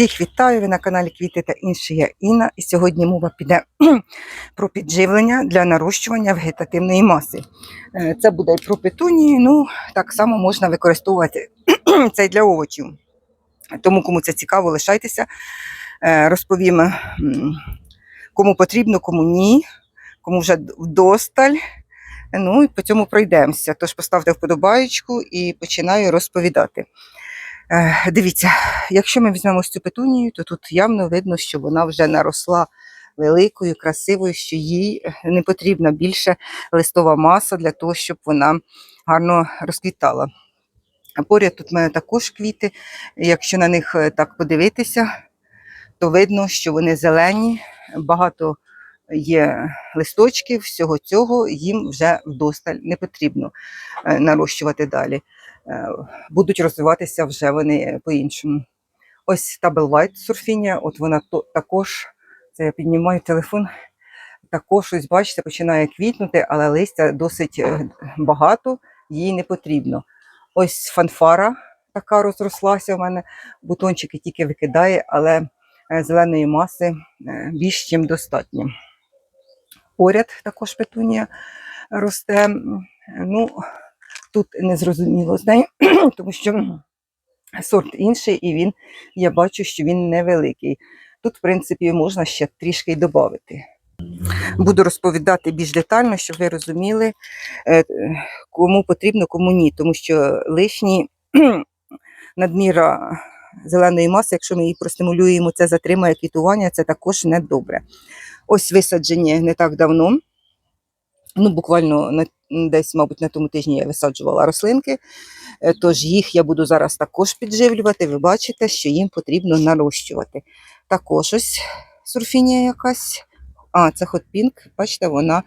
Всіх вітаю! Ви на каналі Квіти та інші я Інна. І сьогодні мова піде про підживлення для нарощування вегетативної маси. Е, Це буде і про петунії, ну так само можна використовувати це і для овочів. Тому, кому це цікаво, лишайтеся. Е, Розповім, кому потрібно, кому ні, кому вже вдосталь. Ну і по цьому пройдемося. Тож поставте вподобаєчку і починаю розповідати. Дивіться, якщо ми візьмемо цю петунію, то тут явно видно, що вона вже наросла великою, красивою, що їй е, не потрібна більше листова маса для того, щоб вона гарно розквітала. Поряд тут в мене також квіти. Якщо на них е, так подивитися, то видно, що вони зелені, багато є листочків, всього цього їм вже вдосталь не потрібно е, нарощувати далі. Е, Будуть розвиватися вже вони по-іншому. Ось Табл White сурфінія, от вона також, це я піднімаю телефон, також ось, бачите, починає квітнути, але листя досить е, багато, їй не потрібно. Ось фанфара така розрослася в мене, бутончики тільки викидає, але е, зеленої маси більш ніж достатньо. Поряд також петунія росте. Ну, тут не зрозуміло з нею, тому що сорт інший, і він, я бачу, що він невеликий. Тут, в принципі, можна ще трішки й додати. Буду розповідати більш детально, щоб ви розуміли, е, кому потрібно, кому ні. Тому що лишні надміра зеленої маси, якщо ми її простимулюємо, це затримає квітування, це також не добре. Ось висаджені не так давно. Ну, буквально на, десь, мабуть, на тому тижні я висаджувала рослинки, е, тож їх я буду зараз також підживлювати. Ви бачите, що їм потрібно нарощувати. Також ось сурфінія якась. А, це Pink, бачите, вона,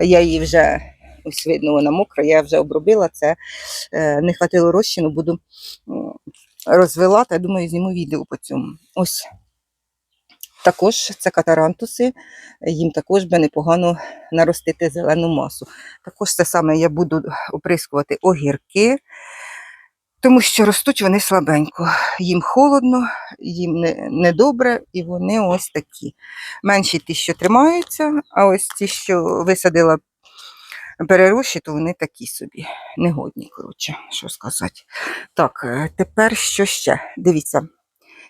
я її вже, ось видно, вона мокра, я вже обробила це, е, не хватило розчину, буду м, розвела, та думаю, зніму відео по цьому. Ось. Також це катарантуси, їм також би непогано наростити зелену масу. Також це саме я буду оприскувати огірки, тому що ростуть вони слабенько. Їм холодно, їм не- недобре, і вони ось такі. Менші ті, що тримаються, а ось ті, що висадила перерощі, то вони такі собі. Негодні, коротше, що сказати. Так, е, тепер що ще? Дивіться.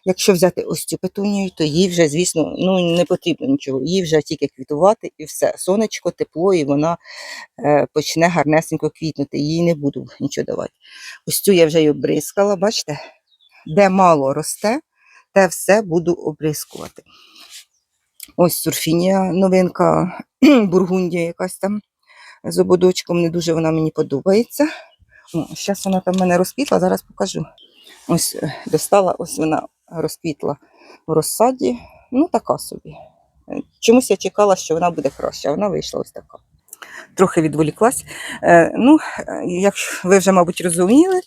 Якщо взяти ось цю петунію, то їй вже, звісно, ну, не потрібно нічого. Їй вже тільки квітувати і все. Сонечко, тепло, і вона е, почне гарнесенько квітнути. Їй не буду нічого давати. Ось цю я вже й обрискала, бачите? Де мало росте, те все буду обрискувати. Ось сурфінія, новинка, бургундія якась там з ободочком. Не дуже вона мені подобається. Зараз вона там в мене розквітла, зараз покажу. Ось е, достала, ось вона розквітла в розсаді. Ну, така собі. Е, Чомусь я чекала, що вона буде краща, а вона вийшла ось така. Трохи відволіклась. Е, ну, е, як ви вже, мабуть, розуміли,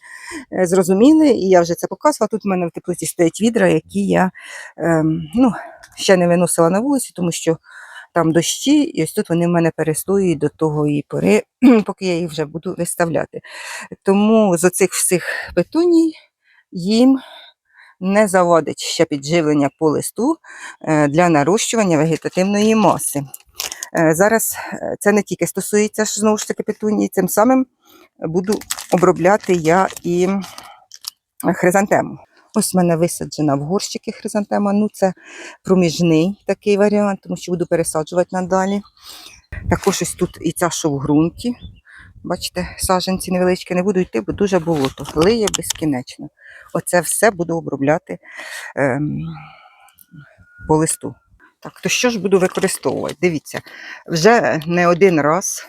зрозуміли, і я вже це показувала. Тут в мене в теплиці стоять відра, які я ем, ну, ще не виносила на вулицю, тому що там дощі, і ось тут вони в мене перестоюють до того і пори, поки я їх вже буду виставляти. Тому з оцих всіх петуній їм не заводить ще підживлення по листу е, для нарощування вегетативної маси. Е, Зараз е, це не тільки стосується знову ж таки петунії, цим самим буду обробляти я і хризантему. Ось в мене висаджена в горщики хризантема. Ну, це проміжний такий варіант, тому що буду пересаджувати надалі. Також ось тут і ця, що в ґрунті. Бачите, саджанці невеличкі не буду йти, бо дуже болото. Лиє безкінечно. Оце все буду обробляти ем, по листу. Так, то що ж буду використовувати? Дивіться, вже не один раз.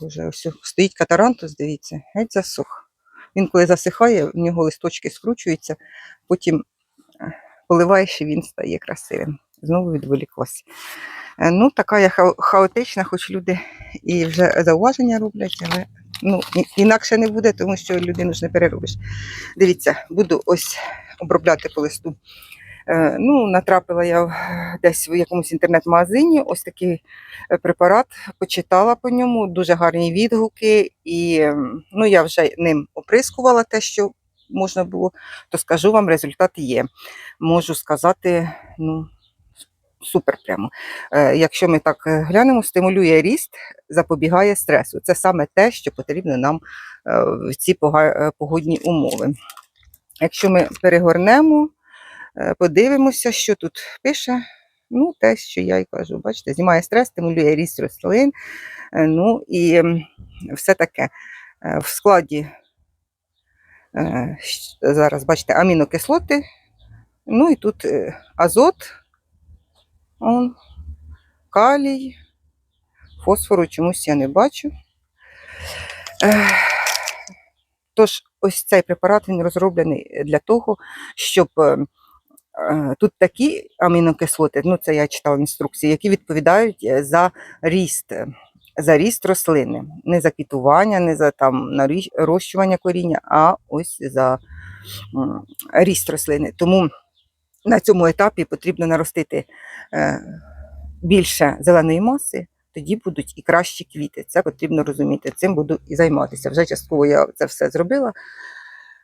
Боже, ось стоїть катарантус, дивіться, геть засух. Він коли засихає, в нього листочки скручуються, потім поливаєш і він стає красивим. Знову відволіклась. Е, Ну, така я хау- хаотична, хоч люди і вже зауваження роблять, але ну, інакше не буде, тому що людину ж не переробиш. Дивіться, буду ось обробляти по листу. Е, Ну, натрапила я десь в якомусь інтернет-магазині ось такий е, препарат, почитала по ньому, дуже гарні відгуки, і ну, я вже ним оприскувала те, що можна було, то скажу вам, результат є. Можу сказати, ну, супер прямо. Е, Якщо ми так е, глянемо, стимулює ріст, запобігає стресу. Це саме те, що потрібно нам е, в ці погодні умови. Якщо ми перегорнемо, подивимося, що тут пише. Ну, те, що я й кажу, бачите, знімає стрес, стимулює ріст рослин. Ну і все таке. В складі зараз бачите амінокислоти, ну і тут азот, он, калій, фосфору чомусь я не бачу. Тож, ось цей препарат він розроблений для того, щоб е, е, тут такі амінокислоти, ну це я читала в інструкції, які відповідають е, за ріст, за ріст рослини, не за квітування, не за там нарощування коріння, а ось за ріст рослини. Тому на цьому етапі потрібно наростити е, більше зеленої маси, тоді будуть і кращі квіти. Це потрібно розуміти. Цим буду і займатися. Вже частково я це все зробила.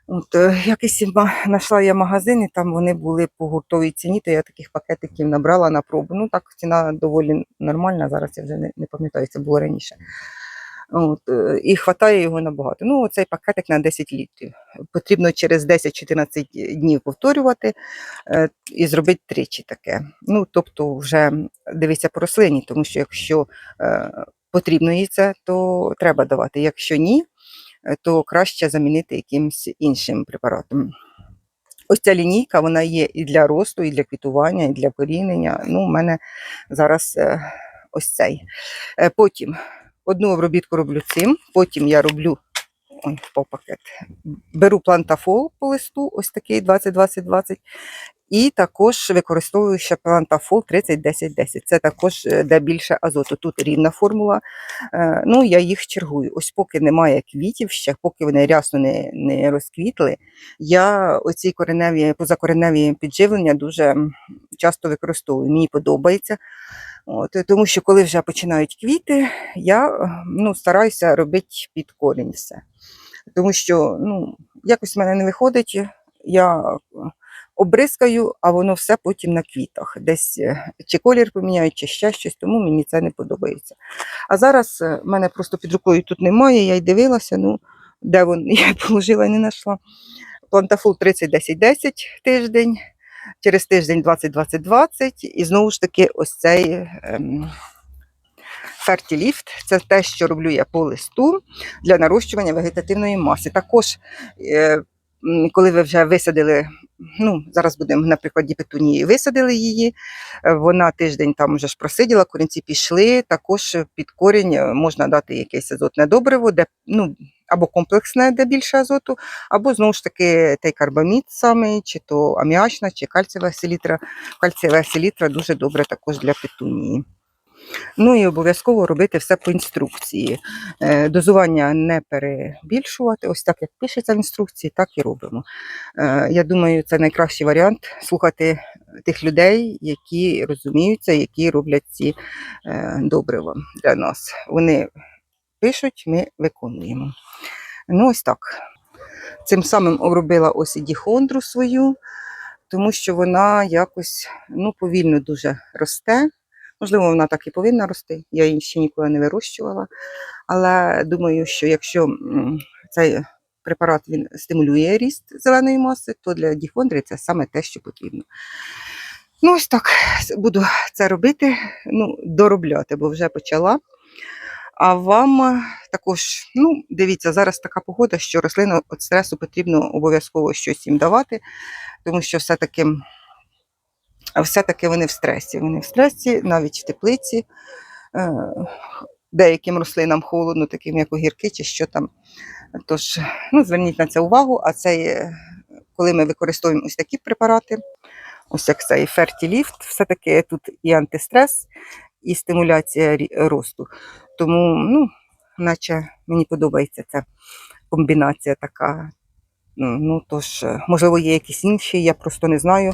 От, е, якийсь знайшла я магазин, і там вони були по гуртовій ціні, то я таких пакетиків набрала на пробу. Ну так ціна доволі нормальна, зараз я вже не, не пам'ятаю, це було раніше. От, е, і хватає його набагато. Ну, цей пакетик на 10 літрів. Потрібно через 10-14 днів повторювати е, і зробити тричі таке. Ну, тобто, вже дивіться по рослині, тому що якщо е, потрібно їй це, то треба давати. Якщо ні, то краще замінити якимось іншим препаратом. Ось ця лінійка, вона є і для росту, і для квітування, і для корінення. Ну, у мене зараз ось цей. Потім одну обробітку роблю цим, потім я роблю ой, по пакет. Беру плантафол по листу, ось такий 20-20-20, і також використовую ще плантафол 30-10-10. Це також де більше азоту. Тут рівна формула. Е, Ну, я їх чергую. Ось поки немає квітів ще, поки вони рясно не, не розквітли, я оці кореневі, позакореневі підживлення дуже часто використовую. Мені подобається. От, тому що коли вже починають квіти, я ну, стараюся робити під корінь все. Тому що ну, якось в мене не виходить, я обрискаю, а воно все потім на квітах. Десь е, чи колір поміняють, чи ще щось, тому мені це не подобається. А зараз е, в мене просто під рукою тут немає, я й дивилася, ну, де він, я положила і не знайшла. Плантафул 30-10-10 тиждень, через тиждень 20-20-20, і знову ж таки ось цей. Ем, Фертіліфт це те, що роблю я по листу для нарощування вегетативної маси. Також, е, коли ви вже висадили, ну зараз будемо на прикладі петунії, висадили її, е, вона тиждень там вже ж просиділа, корінці пішли. Також під корінь е, можна дати якесь азотне добриво, де ну. Або комплексне, де більше азоту, або знову ж таки той карбамід самий, чи то аміачна, чи кальцієва селітра. Кальцієва селітра дуже добре також для петунії. Ну і обов'язково робити все по інструкції. Е, Дозування не перебільшувати. Ось так, як пишеться в інструкції, так і робимо. Е, Я думаю, це найкращий варіант слухати тих людей, які розуміються, які роблять ці е, добрива для нас. Вони пишуть, ми виконуємо. Ну, ось так. Цим самим обробила ось і діхондру свою, тому що вона якось ну, повільно дуже росте. Можливо, вона так і повинна рости. Я її ще ніколи не вирощувала. Але думаю, що якщо цей препарат він стимулює ріст зеленої маси, то для діхондри це саме те, що потрібно. Ну, ось так буду це робити, ну, доробляти, бо вже почала. А вам також, ну, дивіться, зараз така погода, що рослину від стресу потрібно обов'язково щось їм давати, тому що все-таки все-таки вони в стресі. Вони в стресі, навіть в теплиці. Е, Деяким рослинам холодно, таким як огірки чи що там. Тож, ну, зверніть на це увагу. А це, є, коли ми використовуємо ось такі препарати, ось як цей фертіліфт, все-таки тут і антистрес, і стимуляція росту. Тому, ну, наче мені подобається ця комбінація така. Ну, Ну тож, е, можливо, є якісь інші, я просто не знаю.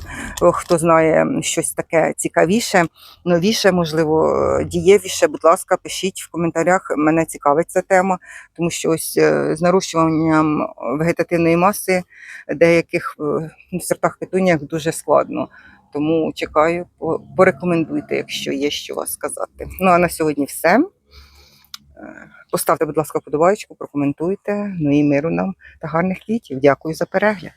Хто знає щось таке цікавіше, новіше, можливо, е, дієвіше, будь ласка, пишіть в коментарях. Мене цікавить ця тема, тому що ось е, з нарощуванням вегетативної маси деяких е, ну, сортах петуніях дуже складно. Тому чекаю, порекомендуйте, якщо є що вас сказати. Ну а на сьогодні все. Поставте, будь ласка, подобаєчку, прокоментуйте. Ну і миру нам та гарних квітів. Дякую за перегляд.